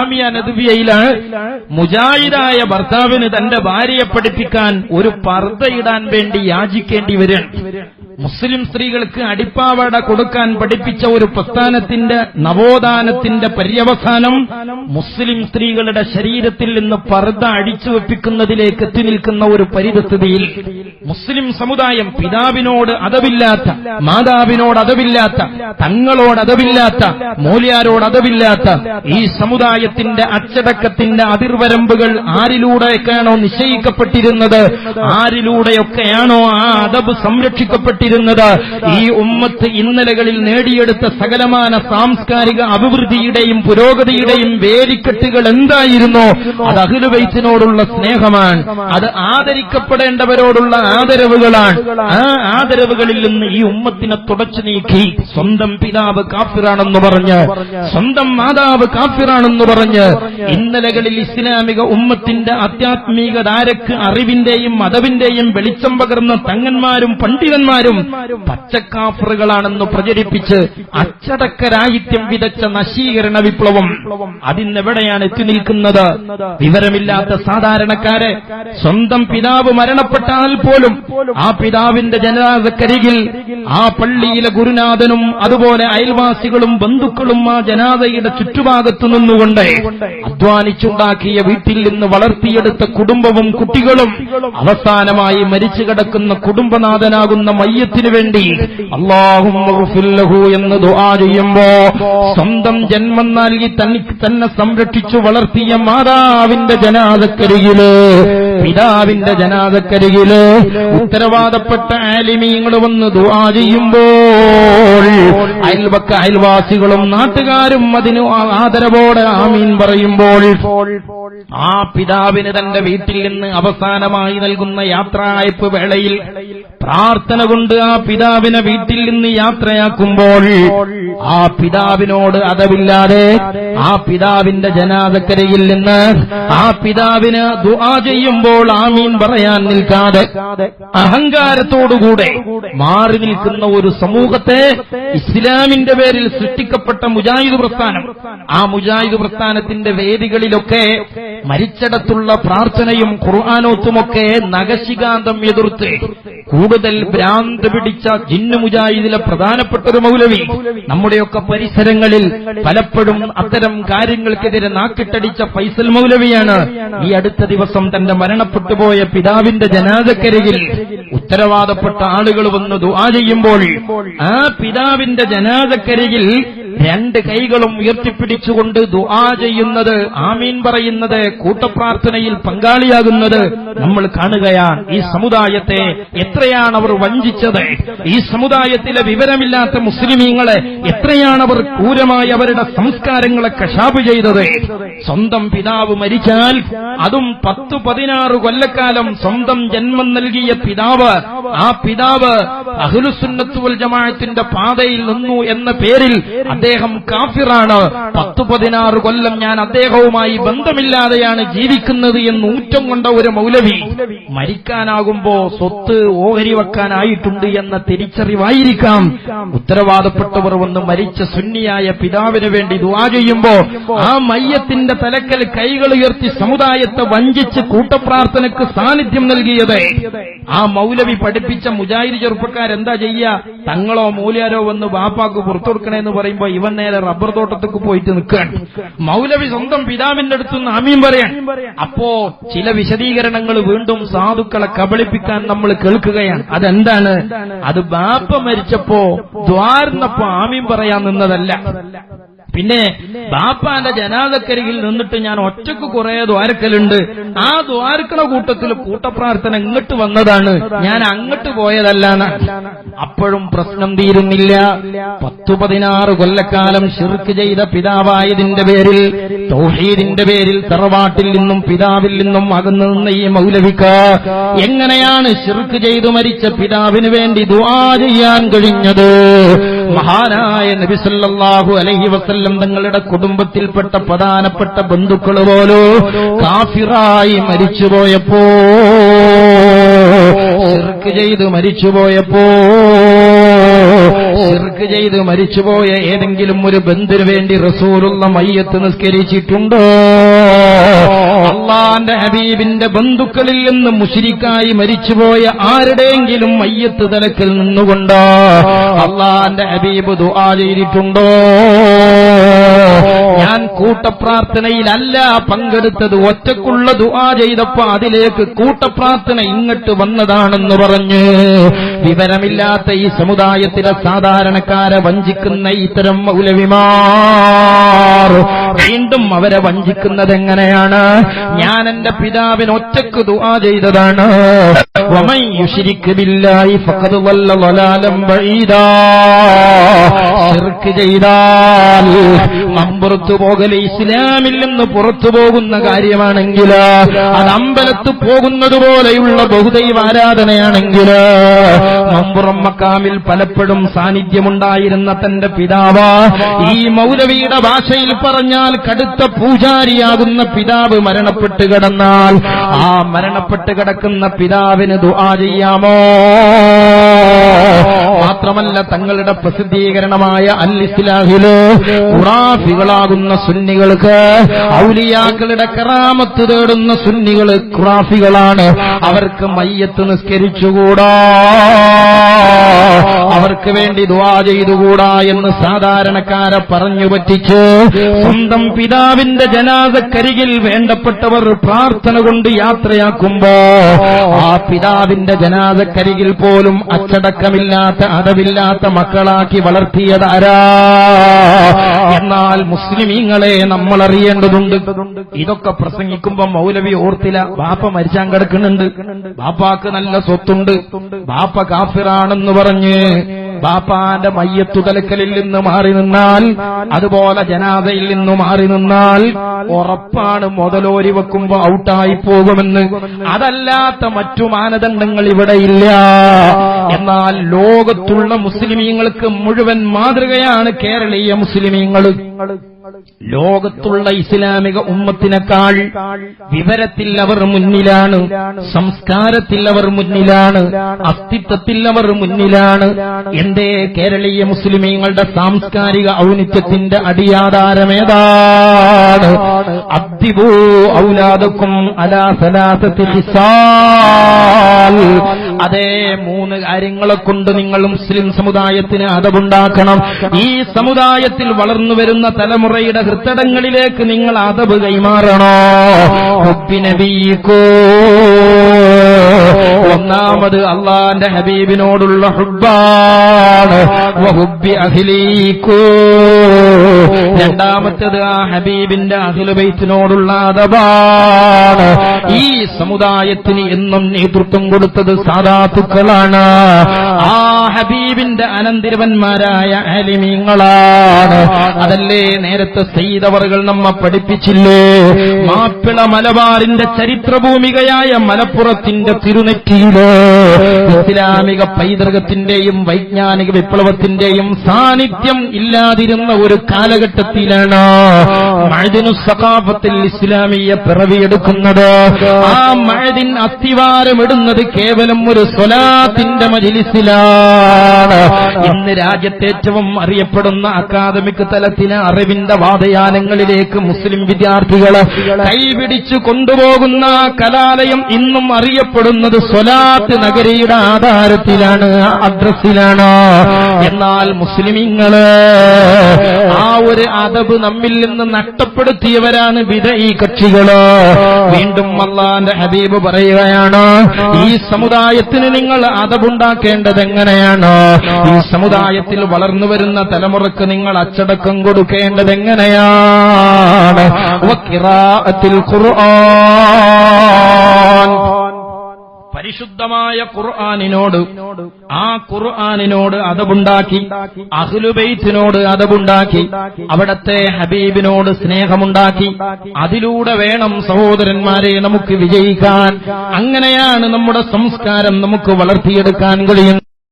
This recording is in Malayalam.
ജാമിയ നദുവിയയിലാണ് മുജാഹിദായ ഭർത്താവിന് തന്റെ ഭാര്യയെ പഠിപ്പിക്കാൻ ഒരു പർദ്ദയിടാൻ വേണ്ടി യാചിക്കേണ്ടി വരും മുസ്ലിം സ്ത്രീകൾക്ക് അടിപ്പാവട കൊടുക്കാൻ പഠിപ്പിച്ച ഒരു പ്രസ്ഥാനത്തിന്റെ നവോത്ഥാനത്തിന്റെ പര്യവസാനം മുസ്ലിം സ്ത്രീകളുടെ ശരീരത്തിൽ നിന്ന് പർദ്ദ അടിച്ചു വെപ്പിക്കുന്നതിലേക്ക് എത്തി നിൽക്കുന്ന ഒരു പരിതസ്ഥിതിയിൽ മുസ്ലിം സമുദായം പിതാവിനോട് അതവില്ലാത്ത മാതാവിനോട് അതവില്ലാത്ത തങ്ങളോട് അതവില്ലാത്ത മൂല്യാരോട് അതവില്ലാത്ത ഈ സമുദായത്തിന്റെ അച്ചടക്കത്തിന്റെ അതിർവരമ്പുകൾ ആരിലൂടെയൊക്കെയാണോ നിശ്ചയിക്കപ്പെട്ടിരുന്നത്? ആരിലൂടെയൊക്കെയാണോ ആ അതബ് സംരക്ഷിക്കപ്പെട്ടിരുന്നത്? ഈ ഉമ്മത്ത് ഇന്നലകളിൽ നേടിയെടുത്ത സകലമാന സാംസ്കാരിക അഭിവൃദ്ധിയുടെയും പുരോഗതിയുടെയും വേലിക്കെട്ടുകൾ എന്തായിരുന്നോ? അത് അഖിലുബൈത്തിനോടുള്ള സ്നേഹമാണ്. അത് ആദരിക്കപ്പെടേണ്ടവരോടുള്ള ആദരവുകളാണ്. ആ ആദരവുകളിൽ നിന്ന് ഈ ഉമ്മത്തിനെ തുടച്ചു നീക്കി സ്വന്തം പിതാവ് കാഫിറാണെന്ന് പറഞ്ഞ് സ്വന്തം മാതാവ് കാഫിറാണെന്ന് പറഞ്ഞ് ഇന്നലകളിൽ ഇസ്ലാമിക ഉമ്മത്തിന്റെ ആധ്യാത്മിക ധാരക്ക് അറിവിന്റെയും മതവിന്റെയും വെളിച്ചം പകർന്ന തങ്ങന്മാരും പണ്ഡിതന്മാരും പച്ചക്കാഫറുകളാണെന്ന് പ്രചരിപ്പിച്ച് അച്ചടക്കരാഹിത്യം വിതച്ച നശീകരണ വിപ്ലവം അതിന്നെവിടെയാണ് എത്തി നിൽക്കുന്നത്? വിവരമില്ലാത്ത സാധാരണക്കാരെ സ്വന്തം പിതാവ് മരണപ്പെട്ടാൽ പോലും ആ പിതാവിന്റെ ജനാദക്കരികിൽ ആ പള്ളിയിലെ ഗുരുനാഥനും അതുപോലെ അയൽവാസികളും ബന്ധുക്കളും ആ ജനാദയുടെ ചുറ്റുഭാഗത്തു നിന്നുകൊണ്ട് അധ്വാനിച്ചുണ്ടാക്കിയ വീട്ടിൽ നിന്ന് വളർത്തിയെടുത്ത കുടുംബവും കുട്ടികളും അവസാനമായി മരിച്ചു കിടക്കുന്ന കുടുംബനാഥനാകുന്ന മയ്യത്തിനു വേണ്ടി. അള്ളാഹും എന്ന് ദുആ ചെയ്യുമ്പോ സ്വന്തം ജന്മം നൽകി തന്നെ സംരക്ഷിച്ചു വളർത്തിയ മാതാവിന്റെ ജനാദക്കരികിൽ പിതാവിന്റെ ജനാദക്കരികിൽ ഉത്തരവാദപ്പെട്ട ആലിമീങ്ങൾ വന്ന് ദുആ ചെയ്യുമ്പോൾ അയൽവക്ക അയൽവാസികളും നാട്ടുകാരും അതിന് ആദരവോടെ ആമീൻ പറയുമ്പോൾ ആ പിതാവിന് തന്റെ വീട്ടിൽ നിന്ന് അവസാനമായി നൽകുന്ന യാത്രായപ്പ് വേളയിൽ പ്രാർത്ഥന കൊണ്ട് ആ പിതാവിനെ വീട്ടിൽ നിന്ന് യാത്രയാക്കുമ്പോൾ ആ പിതാവിനോട് അതവില്ലാതെ ആ പിതാവിന്റെ ജനാദക്കരയിൽ നിന്ന് ആ പിതാവിന് ദുആ ചെയ്യുമ്പോൾ ആമീൻ പറയാൻ നിൽക്കാതെ അഹങ്കാരത്തോടുകൂടെ മാറി നിൽക്കുന്ന ഒരു സമൂഹത്തെ ഇസ്ലാമിന്റെ പേരിൽ സൃഷ്ടിക്കപ്പെട്ട മുജാഹിദ് പ്രസ്ഥാനം. ആ മുജാഹിദ് പ്രസ്ഥാനത്തിന്റെ വേദികളിലൊക്കെ മരിച്ചിടത്തുള്ള പ്രാർത്ഥനയും ഖുർആാനോത്തുമൊക്കെ നഗശികാന്തം എതിർത്ത് കൂടുതൽ ഭ്രാന്ത് പിടിച്ച ജിന്നു മുജാഹിദിലെ പ്രധാനപ്പെട്ട ഒരു മൗലവി. നമ്മുടെയൊക്കെ പരിസരങ്ങളിൽ പലപ്പോഴും അത്തരം കാര്യങ്ങൾക്കെതിരെ നാക്കിട്ടടിച്ച ഫൈസൽ മൗലവിയാണ് ഈ അടുത്ത ദിവസം തന്റെ മരണപ്പെട്ടുപോയ പിതാവിന്റെ ജനാദക്കരികിൽ ഉത്തരവാദപ്പെട്ട ആളുകൾ വന്ന് ദുആ ചെയ്യുമ്പോൾ ആ പിതാവിന്റെ ജനാദക്കരികിൽ രണ്ട് കൈകളും ഉയർത്തിപ്പിടിച്ചുകൊണ്ട് ദുആ ചെയ്യുന്നത് ആമീൻ പറയുന്നത് കൂട്ടപ്രാർത്ഥനയിൽ പങ്കാളിയാകുന്നത് നമ്മൾ കാണുകയാണ്. ഈ സമുദായത്തെ എത്രയാണ് അവർ വഞ്ചിച്ചത്? ഈ സമുദായത്തിലെ വിവരമില്ലാത്ത മുസ്ലിമീങ്ങളെ എത്രയാണ് അവർ ക്രൂരമായി അവരുടെ സംസ്കാരങ്ങളെ കശാപ് ചെയ്തത്? സ്വന്തം പിതാവ് മരിച്ചാൽ അതും പത്തു പതിനാറ് കൊല്ലക്കാലം സ്വന്തം ജന്മം നൽകിയ പിതാവ് ആ പിതാവ് അഹുലുസുന്നത്തുവൽ ജമാഅത്തിന്റെ പാതയിൽ നിന്നു എന്ന പേരിൽ അദ്ദേഹം കാഫിറാണ്. പത്ത് പതിനാറ് കൊല്ലം ഞാൻ അദ്ദേഹവുമായി ബന്ധമില്ലാതെയാണ് ജീവിക്കുന്നത് എന്ന് ഊറ്റം കൊണ്ട ഒരു മൗലവി മരിക്കാനാകുമ്പോ സ്വത്ത് ഓഹരി വെക്കാനായിട്ടുണ്ട് എന്ന തിരിച്ചറിവായിരിക്കാം. ഉത്തരവാദപ്പെട്ടവർ വന്ന് മരിച്ച സുന്നിയായ പിതാവിന് വേണ്ടി ദുവാ ചെയ്യുമ്പോ ആ മയ്യത്തിന്റെ തലക്കൽ കൈകൾ ഉയർത്തി സമുദായത്തെ വഞ്ചിച്ച് കൂട്ടപ്രാർത്ഥനക്ക് സാന്നിധ്യം നൽകിയത്. ആ മൗലവി പഠിപ്പിച്ച മുജാഹിദ് ചെറുപ്പക്കാരെന്താ ചെയ്യുക തങ്ങളോ മൂലാരോ വന്ന് ബാപ്പാക്ക് പുറത്തു കൊടുക്കണേന്ന് പറയുമ്പോ ഇവൻ നേരെ റബ്ബർ തോട്ടത്തേക്ക് പോയിട്ട് നിൽക്കുകയാണ്. മൗലവി സ്വന്തം പിതാവിന്റെ അടുത്തുനിന്ന് ആമീൻ പറയാൻ അപ്പോ ചില വിശദീകരണങ്ങൾ വീണ്ടും സാധുക്കളെ കബളിപ്പിക്കാൻ നമ്മൾ കേൾക്കുകയാണ്. അതെന്താണ്? അത് ബാപ്പ മരിച്ചപ്പോ ദ്വാർന്നപ്പോ ആമീൻ പറയാൻ നിന്നതല്ല. പിന്നെ ബാപ്പാന്റെ ജനാദക്കരികിൽ നിന്നിട്ട് ഞാൻ ഒറ്റയ്ക്ക് കുറെ ദ്വാരക്കലുണ്ട്. ആ ദ്വാരക്കള കൂട്ടത്തിൽ കൂട്ടപ്രാർത്ഥന ഇങ്ങോട്ട് വന്നതാണ്. ഞാൻ അങ്ങോട്ട് പോയതല്ലാണ് അപ്പോഴും പ്രശ്നം തീരുന്നില്ല. പത്തു പതിനാറ് കൊല്ലക്കാലം ഷിർക്ക് ചെയ്ത പിതാവായതിന്റെ പേരിൽ തൗഹീദിന്റെ പേരിൽ തറവാട്ടിൽ നിന്നും പിതാവിൽ നിന്നും അകന്നു നിന്ന ഈ മൗലവിക്ക എങ്ങനെയാണ് ഷിർക്ക് ചെയ്തു മരിച്ച പിതാവിന് വേണ്ടി ദുആ ചെയ്യാൻ കഴിഞ്ഞത്? മഹാനായ നബിസല്ലാഹു അലഹി വസല്ലം തങ്ങളുടെ കുടുംബത്തിൽപ്പെട്ട പ്രധാനപ്പെട്ട ബന്ധുക്കൾ പോലോ കാഫിറായി മരിച്ചുപോയപ്പോ ഷിർക്ക് ചെയ്തു മരിച്ചുപോയപ്പോ ശിർക്ക് ചെയ്ത് മരിച്ചുപോയ ഏതെങ്കിലും ഒരു ബന്ധുവിന് വേണ്ടി റസൂലുള്ള മയ്യത്ത് നിസ്കരിച്ചിട്ടുണ്ടോ? അള്ളാന്റെ ഹബീബിന്റെ ബന്ധുക്കളിൽ നിന്ന് മുഷിരിക്കായി മരിച്ചുപോയ ആരുടെയെങ്കിലും മയ്യത്ത് തലക്കിൽ നിന്നുകൊണ്ടോ? അള്ളാന്റെ ഹബീബ് ദുആ ചെയ്തിട്ടുണ്ടോ? ഞാൻ കൂട്ടപ്രാർത്ഥനയിലല്ല പങ്കെടുത്തത്. ഒറ്റക്കുള്ള ദുആ ചെയ്തപ്പോ അതിലേക്ക് കൂട്ടപ്രാർത്ഥന ഇങ്ങട്ട് വന്നതാണെന്ന് പറഞ്ഞ് വിവരമില്ലാത്ത ഈ സമുദായത്തിലെ സാധാരണക്കാരെ വഞ്ചിക്കുന്ന ഇത്തരം മൗലവിമാർ വീണ്ടും അവരെ വഞ്ചിക്കുന്നത് എങ്ങനെയാണ് ഞാൻ എന്റെ പിതാവിന് ഒറ്റയ്ക്ക് ദുആ ചെയ്തതാണ്. വമൻ യുശ്രിക് പുറത്തു പോകൽ ഇസ്ലാമിൽ നിന്ന് പുറത്തു പോകുന്ന കാര്യമാണെങ്കിൽ അത് അമ്പലത്ത് പോകുന്നത് പോലെയുള്ള ബഹുദൈവ ആരാധനയാണെങ്കിൽ മമ്പുറം മക്കാമിൽ പലപ്പോഴും സാന്നിധ്യമുണ്ടായിരുന്ന തന്റെ പിതാവ് ഈ മൗലവിയുടെ ഭാഷയിൽ പറഞ്ഞാൽ കടുത്ത പൂജാരിയാകുന്ന പിതാവ് മരണപ്പെട്ട് കിടന്നാൽ ആ മരണപ്പെട്ട് കിടക്കുന്ന പിതാവിന് ദുആ ചെയ്യാമോ? മാത്രമല്ല തങ്ങളുടെ പ്രസിദ്ധീകരണമായ അൽ ഇസ്ലാഹിൽ ഖുറാഫികളാകുന്ന സുന്നികൾക്ക് ഔലിയാക്കളുടെ കറാമത്ത് തേടുന്ന സുന്നികൾ ഖുറാഫികളാണ്. അവർക്ക് മയ്യത്ത് നിസ്കരിച്ചുകൂടാ. അവർക്ക് വേണ്ടി ദുആ ചെയ്തുകൂടാ എന്ന് സാധാരണക്കാരെ പറഞ്ഞു പറ്റിച്ച് സ്വന്തം പിതാവിന്റെ ജനാസക്കരികിൽ വേണ്ടപ്പെട്ടവർ പ്രാർത്ഥന കൊണ്ട് യാത്രയാക്കുമ്പോ ആ പിതാവിന്റെ ജനാസക്കരികിൽ പോലും അച്ചടക്കമില്ലാത്ത അടവില്ലാത്ത മക്കളാക്കി വളർത്തിയതാരാ? എന്നാൽ മുസ്ലിമീങ്ങളെ നമ്മൾ അറിയേണ്ടതുണ്ട് ഇതൊക്കെ പ്രസംഗിക്കുമ്പോ മൗലവി ഓർത്തില ബാപ്പ മരിച്ചാൻ കിടക്കുന്നുണ്ട്. ബാപ്പാക്ക് നല്ല സ്വത്തുണ്ട്. ബാപ്പ കാഫിറാണെന്ന് പറഞ്ഞ് ബാപ്പാന്റെ മയ്യത്തുതലക്കലിൽ നിന്ന് മാറി നിന്നാൽ അതുപോലെ ജനാദയിൽ നിന്ന് മാറി നിന്നാൽ ഉറപ്പാണ് മുതലോരി വെക്കുമ്പോ ഔട്ടായി പോകുമെന്ന്. അതല്ലാത്ത മറ്റു മാനദണ്ഡങ്ങൾ ഇവിടെ ഇല്ല. എന്നാൽ ലോകത്തുള്ള മുസ്ലിമീങ്ങൾക്ക് മുഴുവൻ മാതൃകയാണ് കേരളീയ മുസ്ലിമീങ്ങൾ. ലോകത്തുള്ള ഇസ്ലാമിക ഉമ്മത്തിനേക്കാൾ വിവരത്തിൽ അവർ മുന്നിലാണ് സംസ്കാരത്തിൽ അവർ മുന്നിലാണ് അസ്തിത്വത്തിൽ അവർ മുന്നിലാണ്. എന്തേ കേരളീയ മുസ്ലിമീങ്ങളുടെ സാംസ്കാരിക ഔന്നിത്യത്തിന്റെ അടിയാധാരമേതാണ്? അതിവോ ഔലാദക്കും അലാ സലാസത്തി ഹിസാൽ അതേ മൂന്ന് കാര്യങ്ങളെ കൊണ്ട് നിങ്ങൾ മുസ്ലിം സമുദായത്തിന് അതവുണ്ടാക്കണം ഈ സമുദായത്തിൽ വളർന്നു വരുന്ന തലമുറയുടെ ഹൃത്തടങ്ങളിലേക്ക് നിങ്ങൾ അതവ് കൈമാറണോ? ഹുബിനബീക്കോ ഒന്നാമത് അള്ളാന്റെ ഹബീബിനോടുള്ള ഹുബാണ് രണ്ടാമത്തത് ആ ഹബീബിന്റെ അഖിലുബൈത്തിനോടുള്ള അഥവാണ് ഈ സമുദായത്തിന് എന്നും നേതൃത്വം കൊടുത്തത് സാധാത്തുക്കളാണ് ഹബീബിന്റെ അനന്തിരവന്മാരായ അലിമീങ്ങളാണ് അതല്ലേ നേരത്തെ സെയ്തവറുകൾ നമ്മ പഠിപ്പിച്ചില്ലേ? മാപ്പിള മലബാറിന്റെ ചരിത്രഭൂമികയായ മലപ്പുറത്തിന്റെ തിരുനെറ്റിയിൽ ഇസ്ലാമിക പൈതൃകത്തിന്റെയും വൈജ്ഞാനിക വിപ്ലവത്തിന്റെയും സാന്നിധ്യം ഇല്ലാതിരുന്ന ഒരു കാലഘട്ടത്തിലാണ് മഴദിനു സഖാഫത്തിൽ ഇസ്ലാമിയ പിറവിയെടുക്കുന്നത്. ആ മഴദിൻ അത്തിവാരമിടുന്നത് കേവലം ഒരു സ്വലാത്തിന്റെ മജിലിസിലാണ് ഇന്ന് രാജ്യത്തെ ഏറ്റവും അറിയപ്പെടുന്ന അക്കാദമിക് തലത്തിലെ അറിവിന്റെ വാദയാനങ്ങളിലേക്ക് മുസ്ലിം വിദ്യാർത്ഥികൾ കൈപിടിച്ചു കൊണ്ടുപോകുന്ന കലാലയം ഇന്നും അറിയപ്പെടുന്നത് സ്വലാത്ത് നഗരിയുടെ ആധാരത്തിലാണ് അഡ്രസ്സിലാണ്. എന്നാൽ മുസ്ലിമിങ്ങൾ ആ ഒരു അതബ് നമ്മിൽ നിന്ന് നഷ്ടപ്പെടുത്തിയവരാണ് വിധ ഈ കക്ഷികൾ. വീണ്ടും അള്ളാന്റെ ഹബീബ് പറയുകയാണ് ഈ സമുദായത്തിന് നിങ്ങൾ അതബുണ്ടാക്കേണ്ടത് എങ്ങനെയാണ്? ഈ സമുദായത്തിൽ വളർന്നു വരുന്ന തലമുറയ്ക്ക് നിങ്ങൾ അച്ചടക്കം കൊടുക്കേണ്ടത് എങ്ങനെയാണ് ഖുർആൻ. പരിശുദ്ധമായ ഖുർആാനിനോട് ആ ഖുർആാനിനോട് അതവുണ്ടാക്കി അഹ്ലുബൈത്തിനോട് അതവുണ്ടാക്കി അവിടത്തെ ഹബീബിനോട് സ്നേഹമുണ്ടാക്കി അതിലൂടെ വേണം സഹോദരന്മാരെ നമുക്ക് വിജയിക്കാൻ. അങ്ങനെയാണ് നമ്മുടെ സംസ്കാരം നമുക്ക് വളർത്തിയെടുക്കാൻ കഴിയുന്നത്.